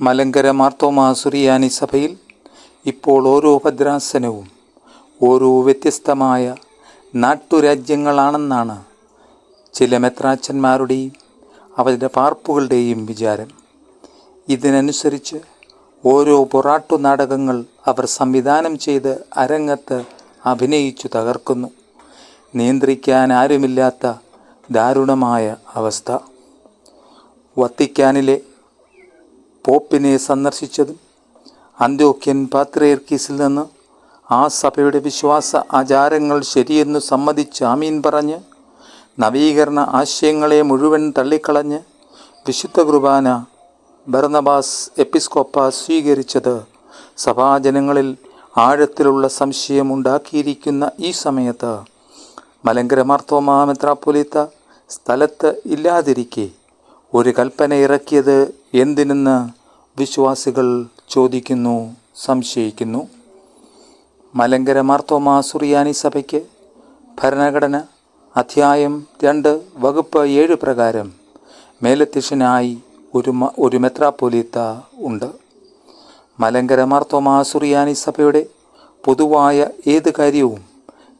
മലങ്കര മാർത്തോമാ സുറിയാനി സഭയിൽ ഇപ്പോൾ ഓരോ ഭദ്രാസനവും ഓരോ വ്യത്യസ്തമായ നാട്ടുരാജ്യങ്ങളാണെന്നാണ് ചില മെത്രാച്ചന്മാരുടെയും അവരുടെ പാർപ്പുകളുടെയും വിചാരം. ഇതിനനുസരിച്ച് ഓരോ പൊറാട്ടു നാടകങ്ങൾ അവർ സംവിധാനം ചെയ്ത് അരങ്ങത്ത് അഭിനയിച്ചു തകർക്കുന്നു. നിയന്ത്രിക്കാൻ ആരുമില്ലാത്ത ദാരുണമായ അവസ്ഥ. വത്തിക്കാനിലെ പോപ്പിനെ സന്ദർശിച്ചതും അന്ത്യോക്യൻ പാത്രയർക്കീസിൽ നിന്ന്. ആ സഭയുടെ വിശ്വാസ ആചാരങ്ങൾ ശരിയെന്ന് സമ്മതിച്ച് ആമീൻ പറഞ്ഞ് നവീകരണ ആശയങ്ങളെ മുഴുവൻ തള്ളിക്കളഞ്ഞ് വിശുദ്ധ കുർബാന ബർണബാസ് എപ്പിസ്കോപ്പ സ്വീകരിച്ചത് സഭാജനങ്ങളിൽ ആഴത്തിലുള്ള സംശയമുണ്ടാക്കിയിരിക്കുന്ന ഈ സമയത്ത്. മലങ്കര മാർത്തോമാ മെത്രാപ്പൊലീത്ത സ്ഥലത്ത് ഇല്ലാതിരിക്കെ ഒരു കൽപ്പന ഇറക്കിയത് എന്തിനെന്ന് വിശ്വാസികൾ ചോദിക്കുന്നു സംശയിക്കുന്നു. മലങ്കര മാർത്തോമാ സുറിയാനി സഭയ്ക്ക് ഭരണഘടന അധ്യായം രണ്ട് വകുപ്പ് ഏഴ് പ്രകാരം മേലധ്യക്ഷനായി ഒരു ഒരു മെത്രാപ്പൊലീത്ത ഉണ്ട്. മലങ്കര മാർത്തോമാ സുറിയാനി സഭയുടെ പൊതുവായ ഏത് കാര്യവും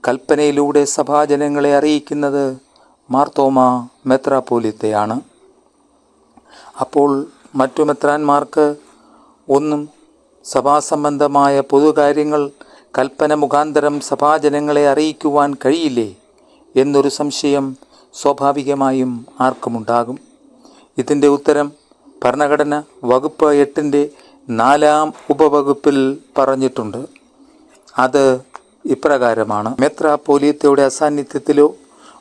കൽപ്പനയിലൂടെ സഭാജനങ്ങളെ അറിയിക്കുന്നത് മാർത്തോമാ മെത്രാപ്പൊലീത്തയാണ്. അപ്പോൾ മറ്റു മെത്രാന്മാർക്ക് ഒന്നും സഭാസംബന്ധമായ പൊതുകാര്യങ്ങൾ കൽപ്പന മുഖാന്തരം സഭാജനങ്ങളെ അറിയിക്കുവാൻ കഴിയില്ലേ എന്നൊരു സംശയം സ്വാഭാവികമായും ആർക്കുമുണ്ടാകും. ഇതിന്റെ ഉത്തരം ഭരണഘടന വകുപ്പ് എട്ടിന്റെ നാലാം ഉപവകുപ്പിൽ പറഞ്ഞിട്ടുണ്ട്. അത് ഇപ്രകാരമാണ്. മെത്രാപ്പോലിയത്തയുടെ അസാന്നിധ്യത്തിലോ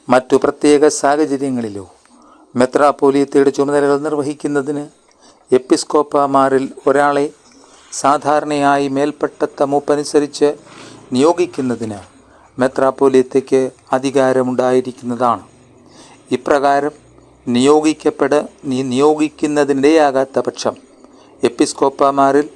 മറ്റു പ്രത്യേക സാഹചര്യങ്ങളിലോ മെത്രാപ്പോലിയത്തയുടെ ചുമതലകൾ നിർവഹിക്കുന്നതിന് എപ്പിസ്കോപ്പമാരിൽ ഒരാളെ സാധാരണയായി മേൽപ്പെട്ടത്ത മൂപ്പനുസരിച്ച് നിയോഗിക്കുന്നതിന് മെത്രാപ്പോലിയത്തേക്ക് അധികാരമുണ്ടായിരിക്കുന്നതാണ്. ഇപ്രകാരം നിയോഗിക്കപ്പെട നിയോഗിക്കുന്നതിനിടയാകാത്ത പക്ഷം എപ്പിസ്കോപ്പമാരിൽ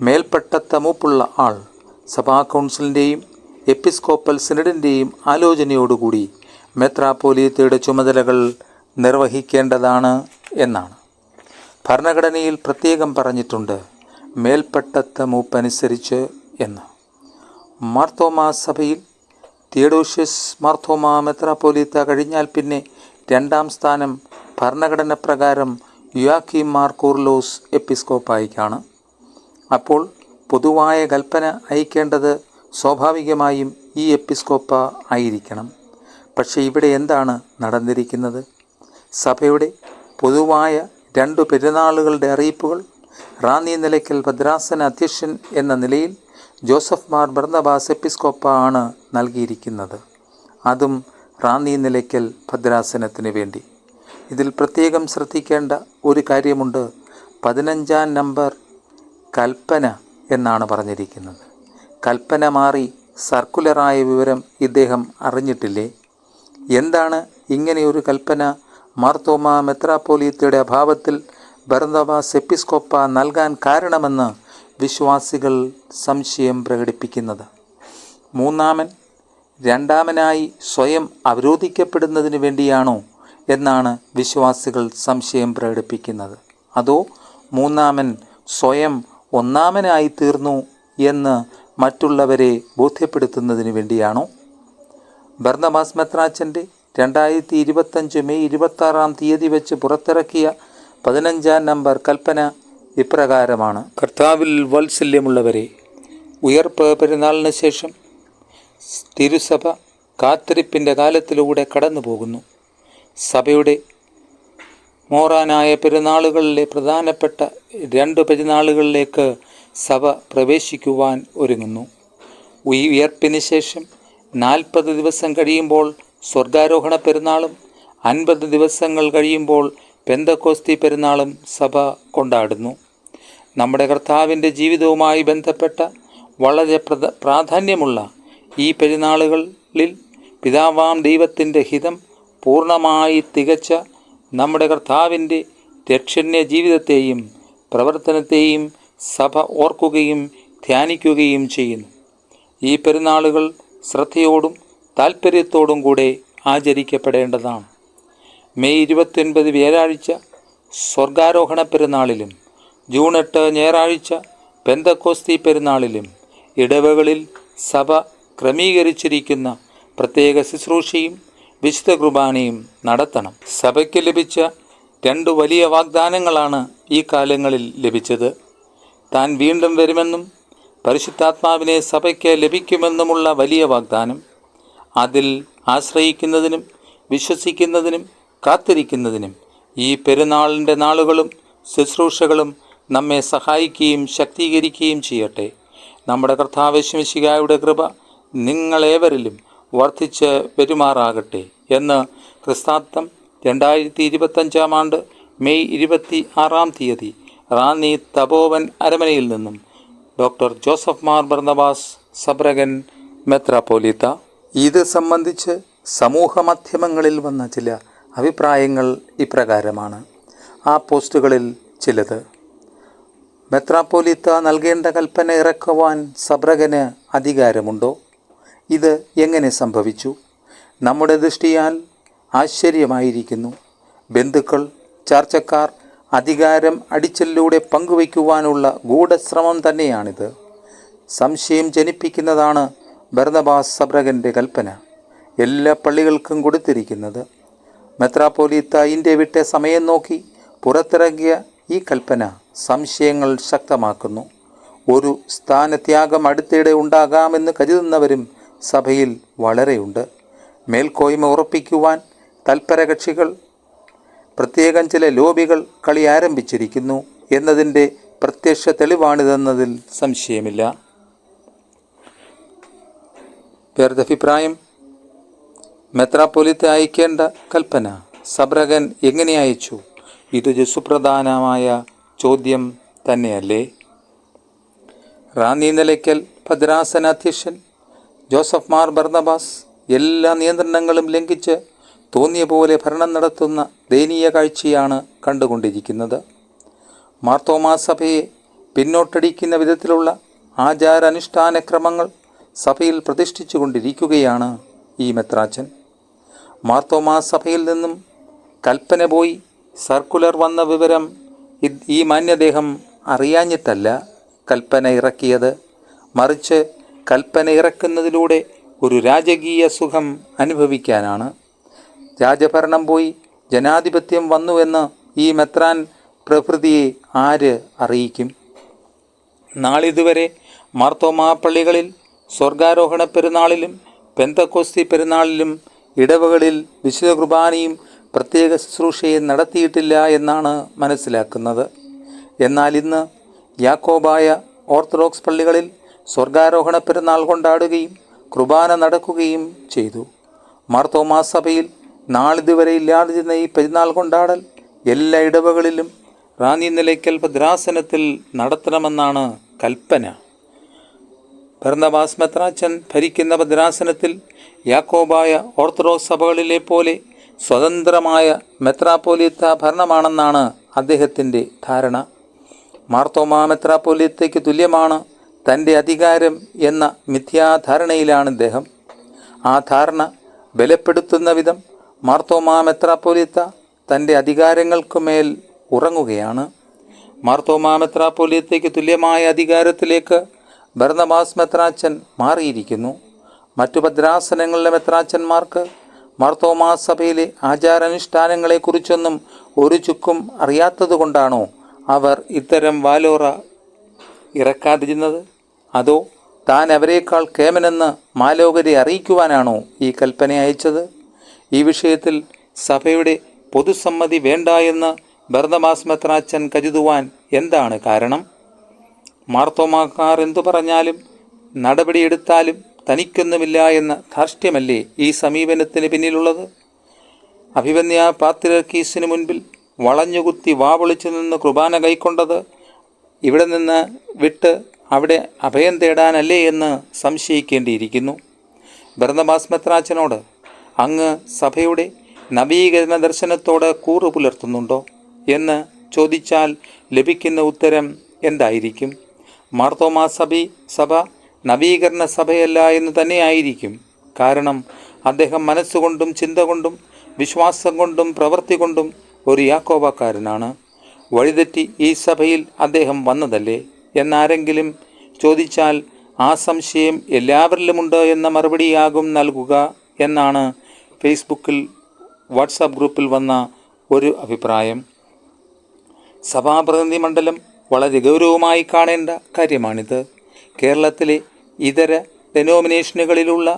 മേൽപ്പെട്ടത്ത മൂപ്പുള്ള ആൾ സഭാ കൗൺസിലിന്റെയും എപ്പിസ്കോപ്പൽ സിനഡിന്റെയും ആലോചനയോടുകൂടി മെത്രാപ്പോലിയത്തയുടെ ചുമതലകൾ നിർവഹിക്കേണ്ടതാണ് എന്നാണ്. ഭരണഘടനയിൽ പ്രത്യേകം പറഞ്ഞിട്ടുണ്ട് മേൽപ്പെട്ടത്ത മൂപ്പനുസരിച്ച് എന്ന്. മാർത്തോമാ സഭയിൽ തിയഡോഷ്യസ് മാർത്തോമാ മെത്രാപ്പോലീത്ത കഴിഞ്ഞാൽ പിന്നെ രണ്ടാം സ്ഥാനം ഭരണഘടന പ്രകാരം യുവാക്കി മാർക്കൂർലോസ് എപ്പിസ്കോപ്പായിക്കാണ്. അപ്പോൾ പൊതുവായ കൽപ്പന അയക്കേണ്ടത് സ്വാഭാവികമായും ഈ എപ്പിസ്കോപ്പ ആയിരിക്കണം. പക്ഷേ ഇവിടെ എന്താണ് നടന്നിരിക്കുന്നത്? സഭയുടെ പൊതുവായ രണ്ടു പെരുന്നാളുകളുടെ അറിയിപ്പുകൾ റാന്നി നിലയ്ക്കൽ ഭദ്രാസന അധ്യക്ഷൻ എന്ന നിലയിൽ ജോസഫ് മാർ ബർന്നബാസ് എപ്പിസ്കോപ്പ ആണ് നൽകിയിരിക്കുന്നത്. അതും റാന്നി നിലയ്ക്കൽ ഭദ്രാസനത്തിന് വേണ്ടി. ഇതിൽ പ്രത്യേകം ശ്രദ്ധിക്കേണ്ട ഒരു കാര്യമുണ്ട്. പതിനഞ്ചാം നമ്പർ കൽപ്പന എന്നാണ് പറഞ്ഞിരിക്കുന്നത്. കൽപ്പന മാറി സർക്കുലറായ വിവരം ഇദ്ദേഹം അറിഞ്ഞിട്ടില്ലേ? എന്താണ് ഇങ്ങനെയൊരു കൽപ്പന മാർത്തോമ മെത്രാപ്പോലീത്തയുടെ അഭാവത്തിൽ ഭരന്തവ സെപ്പിസ്കോപ്പ നൽകാൻ കാരണമെന്ന് വിശ്വാസികൾ സംശയം പ്രകടിപ്പിക്കുന്നത്. മൂന്നാമൻ രണ്ടാമനായി സ്വയം അവരോധിക്കപ്പെടുന്നതിന് വേണ്ടിയാണോ എന്നാണ് വിശ്വാസികൾ സംശയം പ്രകടിപ്പിക്കുന്നത്. അതോ മൂന്നാമൻ സ്വയം ഒന്നാമനായി തീർന്നു എന്ന് മറ്റുള്ളവരെ ബോധ്യപ്പെടുത്തുന്നതിന് വേണ്ടിയാണോ? ഭരണഭാസ്മത്രാച്ചന്റെ മെത്രാച്ചന്റെ രണ്ടായിരത്തി ഇരുപത്തഞ്ച് മെയ് ഇരുപത്താറാം തീയതി വെച്ച് പുറത്തിറക്കിയ പതിനഞ്ചാം നമ്പർ കൽപ്പന ഇപ്രകാരമാണ്. കർത്താവിൽ വാത്സല്യമുള്ളവരെ ഉയർപ്പ് പെരുന്നാളിന് ശേഷം തിരുസഭ കാത്തിരിപ്പിന്റെ കാലത്തിലൂടെ കടന്നു പോകുന്നു സഭയുടെ മോറാനായ പെരുന്നാളുകളിലെ പ്രധാനപ്പെട്ട രണ്ട് പെരുന്നാളുകളിലേക്ക് സഭ പ്രവേശിക്കുവാൻ ഒരുങ്ങുന്നു. ഉയർപ്പിന് ശേഷം നാൽപ്പത് ദിവസം കഴിയുമ്പോൾ സ്വർഗാരോഹണ പെരുന്നാളും അൻപത് ദിവസങ്ങൾ കഴിയുമ്പോൾ പെന്തക്കോസ്തി പെരുന്നാളും സഭ കൊണ്ടാടുന്നു. നമ്മുടെ കർത്താവിന്റെ ജീവിതവുമായി ബന്ധപ്പെട്ട വളരെ പ്രധ പ്രാധാന്യമുള്ള ഈ പെരുന്നാളുകളിൽ പിതാവാം ദൈവത്തിന്റെ ഹിതം പൂർണമായി തികച്ച നമ്മുടെ കർത്താവിന്റെ രക്ഷണ്യ ജീവിതത്തെയും പ്രവർത്തനത്തെയും സഭ ഓർക്കുകയും ധ്യാനിക്കുകയും ചെയ്യുന്നു. ഈ പെരുന്നാളുകൾ ശ്രദ്ധയോടും താൽപ്പര്യത്തോടും കൂടെ ആചരിക്കപ്പെടേണ്ടതാണ്. മെയ് ഇരുപത്തിയൊൻപത് വ്യാഴാഴ്ച സ്വർഗാരോഹണ പെരുന്നാളിലും ജൂൺ എട്ട് ഞായറാഴ്ച പെന്തക്കോസ്തി പെരുന്നാളിലും ഇടവകളിൽ സഭ ക്രമീകരിച്ചിരിക്കുന്ന പ്രത്യേക ശുശ്രൂഷയും വിശുദ്ധ കുർബാനയും നടത്തണം. സഭയ്ക്ക് ലഭിച്ച രണ്ട് വലിയ വാഗ്ദാനങ്ങളാണ് ഈ കാലങ്ങളിൽ ലഭിച്ചത്. താൻ വീണ്ടും വരുമെന്നും പരിശുദ്ധാത്മാവിനെ സഭയ്ക്ക് ലഭിക്കുമെന്നുമുള്ള വലിയ വാഗ്ദാനം. അതിൽ ആശ്രയിക്കുന്നതിനും വിശ്വസിക്കുന്നതിനും കാത്തിരിക്കുന്നതിനും ഈ പെരുന്നാളിന്റെ നാളുകളും ശുശ്രൂഷകളും നമ്മെ സഹായിക്കുകയും ശക്തീകരിക്കുകയും ചെയ്യട്ടെ. നമ്മുടെ കർത്താവശ്യമിശികായുടെ കൃപ നിങ്ങളേവരിലും വർദ്ധിച്ച് പെരുമാറാകട്ടെ എന്ന് ക്രിസ്താബ്ദം രണ്ടായിരത്തി ഇരുപത്തഞ്ചാം ആണ്ട് മെയ് ഇരുപത്തി ആറാം തീയതി റാന്നി തപോവൻ അരമനയിൽ നിന്നും doctor Joseph Mar Barnabas suffragan മെത്രാപ്പോലിത്ത ഇത് സംബന്ധിച്ച് സമൂഹ മാധ്യമങ്ങളിൽ വന്ന ചില അഭിപ്രായങ്ങൾ ഇപ്രകാരമാണ്. ആ പോസ്റ്റുകളിൽ ചിലത് മെത്രാപ്പോലിത്ത നൽകേണ്ട കൽപ്പന ഇറക്കുവാൻ സബ്രകന് അധികാരമുണ്ടോ? ഇത് എങ്ങനെ സംഭവിച്ചു? നമ്മുടെ ദൃഷ്ടിയാൽ ആശ്ചര്യമായിരിക്കുന്നു. ബന്ധുക്കൾ ചർച്ചക്കാർ അധികാരം അടിച്ചലിലൂടെ പങ്കുവയ്ക്കുവാനുള്ള ഗൂഢശ്രമം തന്നെയാണിത്. സംശയം ജനിപ്പിക്കുന്നതാണ് ബർണബാസ് സബ്രകന്റെ കൽപ്പന. എല്ലാ പള്ളികൾക്കും കൊടുത്തിരിക്കുന്നത്. മെത്രാപ്പോലീത്ത ഇന്ത്യ വിട്ട സമയം നോക്കി പുറത്തിറങ്ങിയ ഈ കൽപ്പന സംശയങ്ങൾ ശക്തമാക്കുന്നു. ഒരു സ്ഥാനത്യാഗം അടുത്തിടെ ഉണ്ടാകാമെന്ന് കരുതുന്നവരും സഭയിൽ വളരെയുണ്ട്. മേൽക്കോയ്മ ഉറപ്പിക്കുവാൻ തൽപരകക്ഷികൾ പ്രത്യേകം ചില ലോബികൾ കളി ആരംഭിച്ചിരിക്കുന്നു എന്നതിന്റെ പ്രത്യക്ഷ തെളിവാണിതെന്നതിൽ സംശയമില്ല. വേറൊരഭിപ്രായം മെത്രാപ്പൊലിത്തെ അയക്കേണ്ട കൽപ്പന സബ്രകൻ എങ്ങനെ അയച്ചു? ഇത് സുപ്രധാനമായ ചോദ്യം തന്നെയല്ലേ? റാന്നി നിലയ്ക്കൽ ഭദ്രാസന അധ്യക്ഷൻ ജോസഫ് മാർ ബർണബാസ് എല്ലാ നിയന്ത്രണങ്ങളും ലംഘിച്ച് തോന്നിയ പോലെ ഭരണം നടത്തുന്ന ദയനീയ കാഴ്ചയാണ് കണ്ടുകൊണ്ടിരിക്കുന്നത്. മാർത്തോമാ സഭയെ പിന്നോട്ടടിക്കുന്ന വിധത്തിലുള്ള ആചാരാനുഷ്ഠാന ക്രമങ്ങൾ സഭയിൽ പ്രതിഷ്ഠിച്ചു കൊണ്ടിരിക്കുകയാണ് ഈ മെത്രാച്ചൻ. മാർത്തോമാ സഭയിൽ നിന്നും കൽപ്പന പോയി സർക്കുലർ വന്ന വിവരം ഈ മാന്യദേഹം അറിയാഞ്ഞിട്ടല്ല കൽപ്പന ഇറക്കിയത്. മറിച്ച് കൽപ്പന ഇറക്കുന്നതിലൂടെ ഒരു രാജകീയ സുഖം അനുഭവിക്കാനാണ്. രാജഭരണം പോയി ജനാധിപത്യം വന്നുവെന്ന് ഈ മെത്രാൻ പ്രകൃതിയെ ആര് അറിയിക്കും? നാളിതുവരെ മാർത്തോമാ പള്ളികളിൽ സ്വർഗാരോഹണ പെരുന്നാളിലും പെന്തക്കോസ്തി പെരുന്നാളിലും ഇടവകളിൽ വിശുദ്ധ കുർബാനയും പ്രത്യേക ശുശ്രൂഷയും നടത്തിയിട്ടില്ല എന്നാണ് മനസ്സിലാക്കുന്നത്. എന്നാൽ ഇന്ന് യാക്കോബായ ഓർത്തഡോക്സ് പള്ളികളിൽ സ്വർഗാരോഹണ പെരുന്നാൾ കൊണ്ടാടുകയും കുർബാന നടക്കുകയും ചെയ്തു. മാർത്തോമാ സഭയിൽ നാളിതുവരെ ഇല്ലാതിരുന്ന ഈ പെരുന്നാൾ കൊണ്ടാടൽ എല്ലാ ഇടവകളിലും റാന്നി നിലയ്ക്കൽ ഭദ്രാസനത്തിൽ നടത്തണമെന്നാണ് കൽപ്പന. ഭരണബാസ് മെത്രാച്ചൻ ഭരിക്കുന്ന ഭദ്രാസനത്തിൽ യാക്കോബായ ഓർത്തഡോക്സ് സഭകളിലെ പോലെ സ്വതന്ത്രമായ മെത്രാപ്പോലിത്ത ഭരണമാണെന്നാണ് അദ്ദേഹത്തിന്റെ ധാരണ. മാർത്തോമാ മെത്രാപ്പോലിത്തയ്ക്ക് തുല്യമാണ് തന്റെ അധികാരം എന്ന മിഥ്യാധാരണയിലാണ് ഇദ്ദേഹം. ആ ധാരണ ബലപ്പെടുത്തുന്ന വിധം മാർത്തോമാ മെത്രാപ്പോലിത്ത തന്റെ അധികാരങ്ങൾക്കുമേൽ ഉറങ്ങുകയാണ്. മാർത്തോമാ മെത്രാപ്പോലിയത്തേക്ക് തുല്യമായ അധികാരത്തിലേക്ക് ഭരണബാസ് മെത്രാച്ചൻ മാറിയിരിക്കുന്നു. മറ്റു ഭദ്രാസനങ്ങളിലെ മെത്രാച്ചന്മാർക്ക് മാർത്തോമാ സഭയിലെ ആചാരാനുഷ്ഠാനങ്ങളെക്കുറിച്ചൊന്നും ഒരു ചുക്കും അറിയാത്തതുകൊണ്ടാണോ അവർ ഇത്തരം വാലോറ ഇറക്കാതിരുന്നത്? അതോ താൻ അവരെക്കാൾ കേമനെന്ന് മാലോകരെ അറിയിക്കുവാനാണോ ഈ കൽപ്പന അയച്ചത്? ഈ വിഷയത്തിൽ സഭയുടെ പൊതുസമ്മതി വേണ്ട എന്ന് ഭരതമാസ് മെത്രാച്ചൻ കരുതുവാൻ എന്താണ് കാരണം? മാർത്തോമാക്കാർ എന്തു പറഞ്ഞാലും നടപടിയെടുത്താലും തനിക്കൊന്നുമില്ല എന്ന ധാർഷ്ട്യമല്ലേ ഈ സമീപനത്തിന് പിന്നിലുള്ളത്? അഭിവന്യ പാത്തിരക്കീസിന് മുൻപിൽ വളഞ്ഞുകുത്തി വാവൊളിച്ചു നിന്ന് കുർബാന കൈക്കൊണ്ടത് ഇവിടെ നിന്ന് വിട്ട് അവിടെ അഭയം തേടാനല്ലേ എന്ന് സംശയിക്കേണ്ടിയിരിക്കുന്നു. ഭരതമാസ് മെത്രാച്ചനോട് അങ്ങ് സഭയുടെ നവീകരണ ദർശനത്തോട് കൂറു പുലർത്തുന്നുണ്ടോ എന്ന് ചോദിച്ചാൽ ലഭിക്കുന്ന ഉത്തരം എന്തായിരിക്കും? മാർത്തോമാ സഭി സഭ നവീകരണ സഭയല്ല എന്ന് തന്നെയായിരിക്കും. കാരണം അദ്ദേഹം മനസ്സുകൊണ്ടും ചിന്ത കൊണ്ടും വിശ്വാസം കൊണ്ടും പ്രവൃത്തി കൊണ്ടും ഒരു യാക്കോബക്കാരനാണ്. വഴിതെറ്റി ഈ സഭയിൽ അദ്ദേഹം വന്നതല്ലേ? എന്നാരെങ്കിലും ചോദിച്ചാൽ ആ സംശയം എല്ലാവരിലുമുണ്ട് എന്ന മറുപടിയാകും നൽകുക എന്നാണ് ഫേസ്ബുക്കിൽ വാട്സാപ്പ് ഗ്രൂപ്പിൽ വന്ന ഒരു അഭിപ്രായം. സഭാപ്രതിനിധി മണ്ഡലം വളരെ ഗൗരവമായി കാണേണ്ട കാര്യമാണിത്. കേരളത്തിലെ ഇതര ഡെനോമിനേഷനുകളിലുള്ള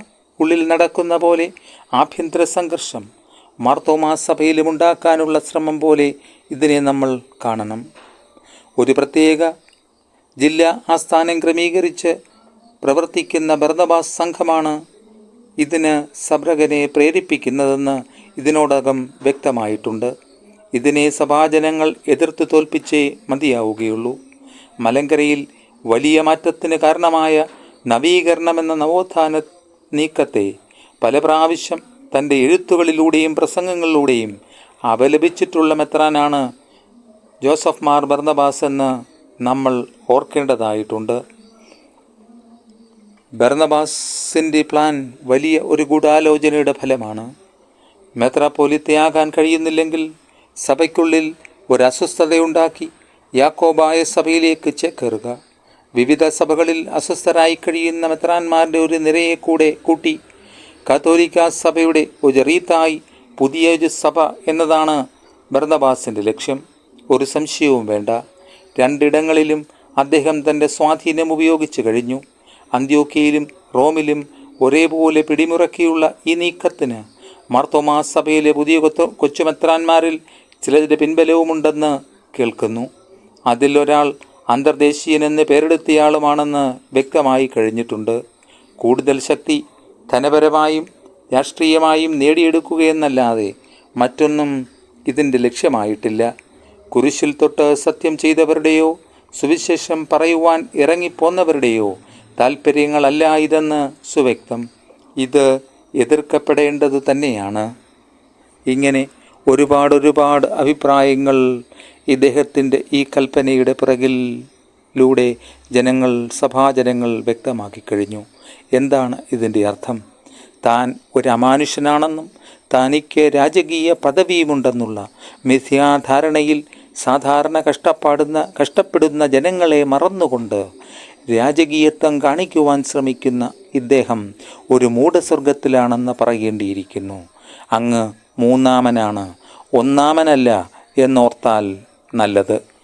ഉള്ളിൽ നടക്കുന്ന പോലെ ആഭ്യന്തര സംഘർഷം ഉണ്ടാക്കാനുള്ള ശ്രമം പോലെ ഇതിനെ നമ്മൾ കാണണം. ഒരു പ്രത്യേക ജില്ലാ ആസ്ഥാനം ക്രമീകരിച്ച് പ്രവർത്തിക്കുന്ന ഭരതബാസ് സംഘമാണ് ഇതിന് സബ്രകനെ പ്രേരിപ്പിക്കുന്നതെന്ന് ഇതിനോടകം വ്യക്തമായിട്ടുണ്ട്. ഇതിനെ സഭാജനങ്ങൾ എതിർത്ത് തോൽപ്പിച്ചേ മതിയാവുകയുള്ളൂ. മലങ്കരയിൽ വലിയ മാറ്റത്തിന് കാരണമായ നവീകരണമെന്ന നവോത്ഥാന നീക്കത്തെ പല പ്രാവശ്യം തന്റെ എഴുത്തുകളിലൂടെയും പ്രസംഗങ്ങളിലൂടെയും അപലപിച്ചിട്ടുള്ള മെത്രാനാണ് ജോസഫ് മാർ ബർണബാസ് എന്ന് നമ്മൾ ഓർക്കേണ്ടതായിട്ടുണ്ട്. ബർന്നബാസിന്റെ പ്ലാൻ വലിയ ഒരു ഗൂഢാലോചനയുടെ ഫലമാണ്. മെത്രാപ്പോലിത്തയാകാൻ കഴിയുന്നില്ലെങ്കിൽ സഭയ്ക്കുള്ളിൽ ഒരു അസ്വസ്ഥതയുണ്ടാക്കി യാക്കോബായ സഭയിലേക്ക് ചേക്കേറുക വിവിധ സഭകളിൽ അസ്വസ്ഥരായി കഴിയുന്ന മെത്രാന്മാരുടെ ഒരു നിരയെ കൂടെ കൂട്ടി കാത്തോലിക്ക സഭയുടെ ഒരു റീത്തായി പുതിയ ഒരു സഭ എന്നതാണ് ഭരണബാസിന്റെ ലക്ഷ്യം. ഒരു സംശയവും വേണ്ട. രണ്ടിടങ്ങളിലും അദ്ദേഹം തന്റെ സ്വാധീനം ഉപയോഗിച്ചു കഴിഞ്ഞു. അന്ത്യോക്കയിലും റോമിലും ഒരേപോലെ പിടിമുറക്കിയുള്ള ഈ നീക്കത്തിന് മാർത്തോമാ സഭയിലെ പുതിയ കൊച്ചുമെത്രാന്മാരിൽ ചിലരുടെ പിൻബലവുമുണ്ടെന്ന് കേൾക്കുന്നു. അതിലൊരാൾ അന്തർദേശീയനെന്ന് പേരെടുത്തയാളുമാണെന്ന് വ്യക്തമായി കഴിഞ്ഞിട്ടുണ്ട്. കൂടുതൽ ശക്തി ധനപരമായും രാഷ്ട്രീയമായും നേടിയെടുക്കുകയെന്നല്ലാതെ മറ്റൊന്നും ഇതിന്റെ ലക്ഷ്യമായിട്ടില്ല. കുരിശിൽ തൊട്ട് സത്യം ചെയ്തവരുടെയോ സുവിശേഷം പറയുവാൻ ഇറങ്ങിപ്പോന്നവരുടെയോ താൽപ്പര്യങ്ങളല്ല ഇതെന്ന് സുവ്യക്തം. ഇത് എതിർക്കപ്പെടേണ്ടത് തന്നെയാണ്. ഇങ്ങനെ ഒരുപാട് ഒരുപാട് അഭിപ്രായങ്ങൾ ഇദ്ദേഹത്തിന്റെ ഈ കൽപ്പനയുടെ പിറകിലൂടെ ജനങ്ങൾ സഭാജനങ്ങൾ വ്യക്തമാക്കി കഴിഞ്ഞു. എന്താണ് ഇതിന്റെ അർത്ഥം? താൻ ഒരു അമാനുഷ്യനാണെന്നും തനിക്ക് രാജകീയ പദവിയുമുണ്ടെന്നുള്ള മിഥ്യാധാരണയിൽ സാധാരണ കഷ്ടപ്പാടുന്ന കഷ്ടപ്പെടുന്ന ജനങ്ങളെ മറന്നുകൊണ്ട് രാജകീയത്വം കാണിക്കുവാൻ ശ്രമിക്കുന്ന ഇദ്ദേഹം ഒരു മൂഢസ്വർഗത്തിലാണെന്ന് പറയേണ്ടിയിരിക്കുന്നു. അങ്ങ് മൂന്നാമനാണ്. ഒന്നാമനല്ല എന്നോർത്താൽ നല്ലത്.